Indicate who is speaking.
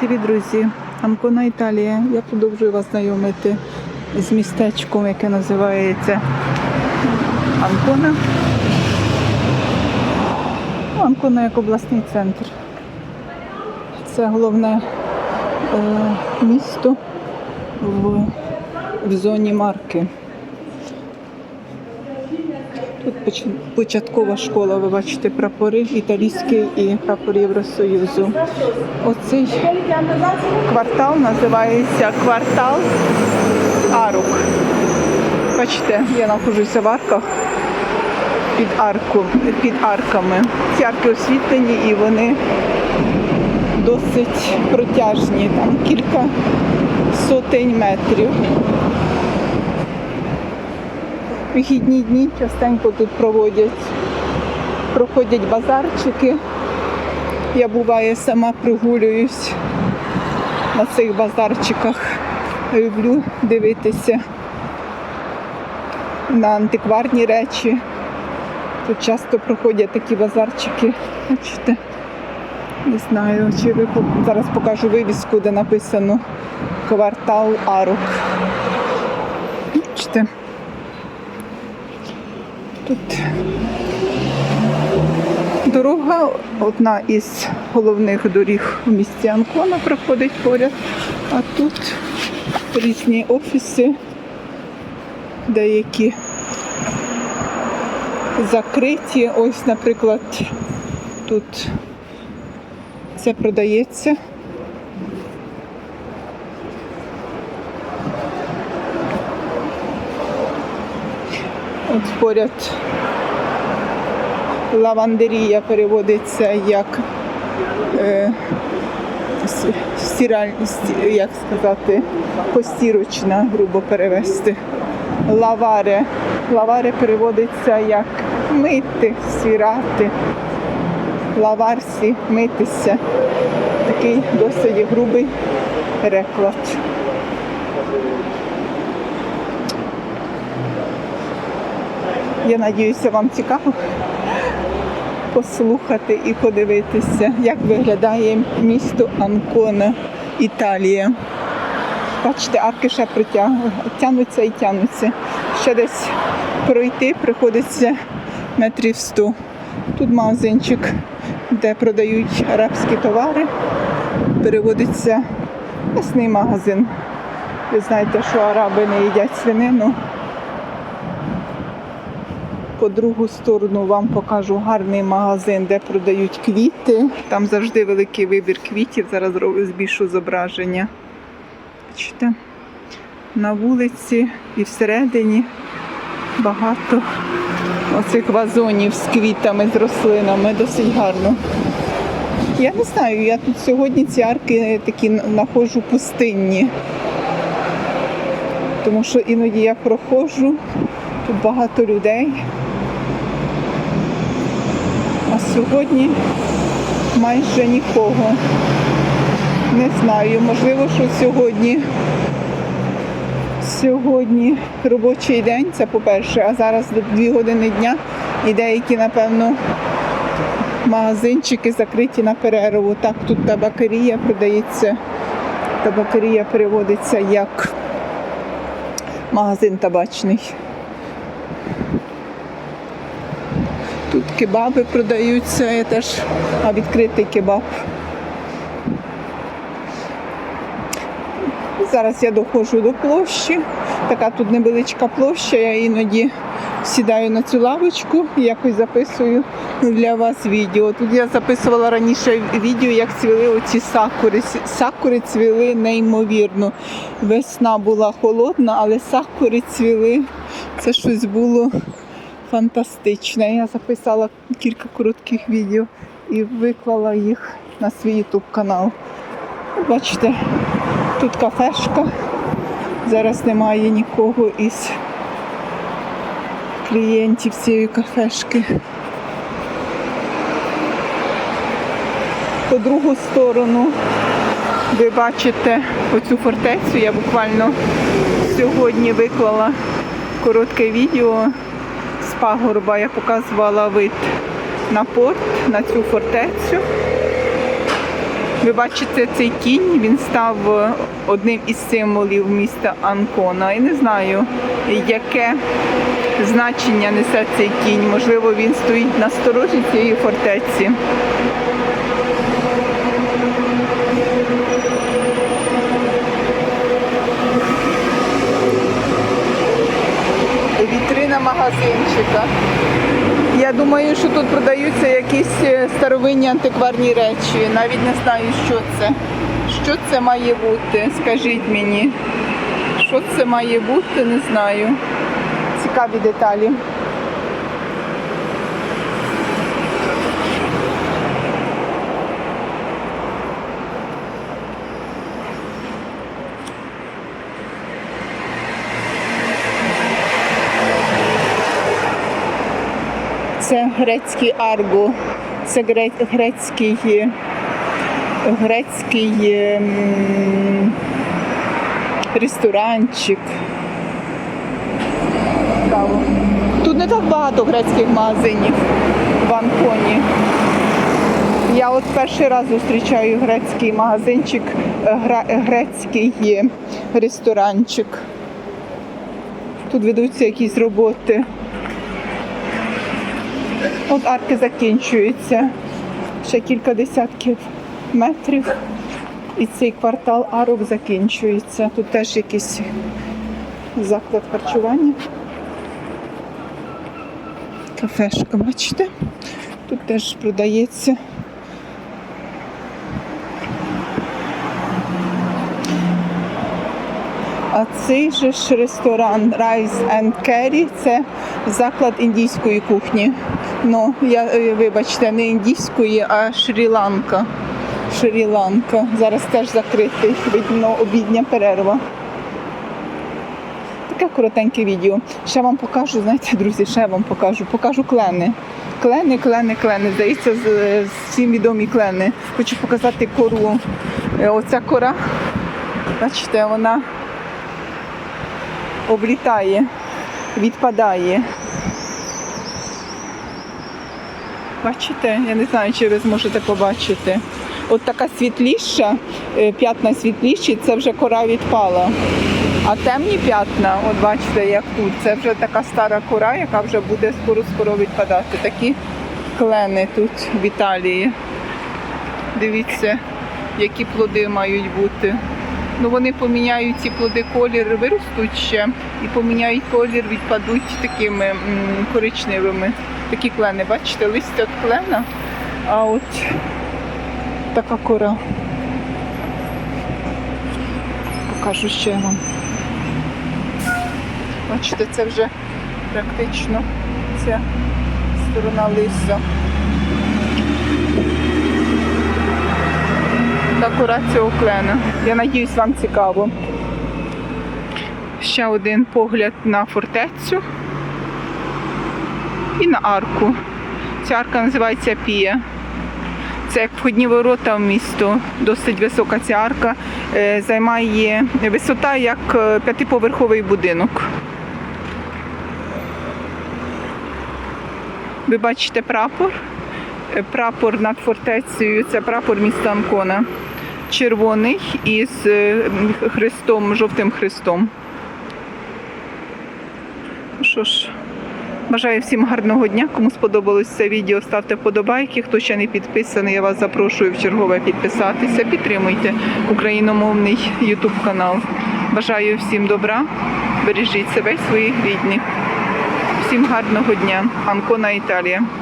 Speaker 1: Привіт, друзі! Анкона Італія. Я продовжую вас знайомити з містечком, яке називається Анкона. Ну, Анкона як обласний центр. Це головне е, місто в, в зоні марки. Тут поч- початкова школа, ви бачите прапори італійські і прапор Євросоюзу. Оцей квартал називається квартал Арук. Бачите, я знаходжуся в арках під арку, під арками. Ці арки освітлені і вони досить протяжні, там кілька сотень метрів. Вихідні дні частенько тут проводять, проходять базарчики. Я буває сама прогулююсь на цих базарчиках. Люблю дивитися на антикварні речі. Тут часто проходять такі базарчики. Бачите? Не знаю, чи ви зараз покажу вивіску, де написано квартал Арук. Бачите? Тут дорога, одна із головних доріг у місті Анкона проходить поряд, а тут різні офіси, деякі закриті. Ось, наприклад, тут це продається. От поряд лавандерія переводиться як е, стираль, як сказати, постірочна, грубо перевести. Лаваре. Лаваре переводиться як мити, стирати. Лаварсі митися. Такий досить грубий переклад. Я надіюся, вам цікаво послухати і подивитися, як виглядає місто Анкона, Італія. Бачите, арки ще тянуться і тянуться. Ще десь пройти приходиться метрів 100. Тут магазинчик, де продають арабські товари. Переводиться м'ясний магазин. Ви знаєте, що араби не їдять свинину. По другу сторону вам покажу гарний магазин, де продають квіти. Там завжди великий вибір квітів. Зараз збільшу зображення. Бачите? На вулиці і всередині багато оцих вазонів з квітами, з рослинами. Досить гарно. Я не знаю, я тут сьогодні ці арки такі знаходжу пустинні. Тому що іноді я проходжу, тут багато людей. Сьогодні майже нікого. Не знаю, можливо, що сьогодні. Сьогодні робочий день, це по-перше, а зараз 2 години дня і деякі, напевно, магазинчики закриті на перерву. Так, тут табакерія продається. Табакерія переводиться як магазин табачний. Кебаби продаються, я теж а відкритий кебаб. Зараз я доходжу до площі. Така тут невеличка площа, я іноді сідаю на цю лавочку і якось записую для вас відео. Тут я записувала раніше відео, як цвіли оці сакури. Сакури цвіли неймовірно. Весна була холодна, але сакури цвіли. Це щось було фантастичне. Я записала кілька коротких відео і виклала їх на свій YouTube канал. Бачите, тут кафешка. Зараз немає нікого із клієнтів цієї кафешки. По другу сторону ви бачите оцю фортецю. Я буквально сьогодні виклала коротке відео пагорба. Я показувала вид на порт, на цю фортецю. Ви бачите цей кінь, він став одним із символів міста Анкона. І не знаю, яке значення несе цей кінь. Можливо, він стоїть на сторожі цієї фортеці. Магазинчика. Я думаю, що тут продаються якісь е, старовинні антикварні речі. Навіть не знаю, що це. Що це має бути? Скажіть мені. Що це має бути, не знаю. Цікаві деталі. Це грецький арго, це грецький, грецький ем, ресторанчик. Тут не так багато грецьких магазинів в Анконі. Я от перший раз зустрічаю грецький магазинчик, е, грецький е, ресторанчик. Тут ведуться якісь роботи. От арки закінчуються. Ще кілька десятків метрів. І цей квартал арок закінчується. Тут теж якийсь заклад харчування. Кафешка, бачите? Тут теж продається. А цей же ж ресторан Rice and Curry – це заклад індійської кухні. Ну, я е, вибачте, не індійської, а Шрі-Ланка. Шрі-Ланка. Зараз теж закритий, видно, обідня перерва. Таке коротеньке відео. Ще вам покажу, знаєте, друзі, ще вам покажу. Покажу клени. Клени, клени, клени. Здається, з- всім відомі клени. Хочу показати кору. Е, Оця кора, бачите, вона облітає, відпадає. Бачите? Я не знаю, чи ви зможете побачити. От така світліша, е, п'ятна світліші, це вже кора відпала. А темні п'ятна, от бачите, як тут, це вже така стара кора, яка вже буде скоро-скоро відпадати. Такі клени тут в Італії. Дивіться, які плоди мають бути. Ну вони поміняють ці плоди колір, виростуть ще і поміняють колір, відпадуть такими м, коричневими. Такі клени, бачите, листя від клена, а от така кора. Покажу ще вам. Бачите, це вже практично ця сторона лиса. Та кора цього клена. Я надіюсь, вам цікаво. Ще один погляд на фортецю і на арку. Ця арка називається Пія. Це як входні ворота в місто. Досить висока ця арка. Е, Займає висота як е, п'ятиповерховий будинок. Ви бачите прапор. Е, Прапор над фортецею це прапор міста Анкона. Червоний із хрестом, жовтим хрестом. Що ж, бажаю всім гарного дня. Кому сподобалось це відео, ставте вподобайки. Хто ще не підписаний, я вас запрошую в чергове підписатися. Підтримуйте україномовний YouTube канал. Бажаю всім добра. Бережіть себе і своїх рідних. Всім гарного дня. Анкона Італія.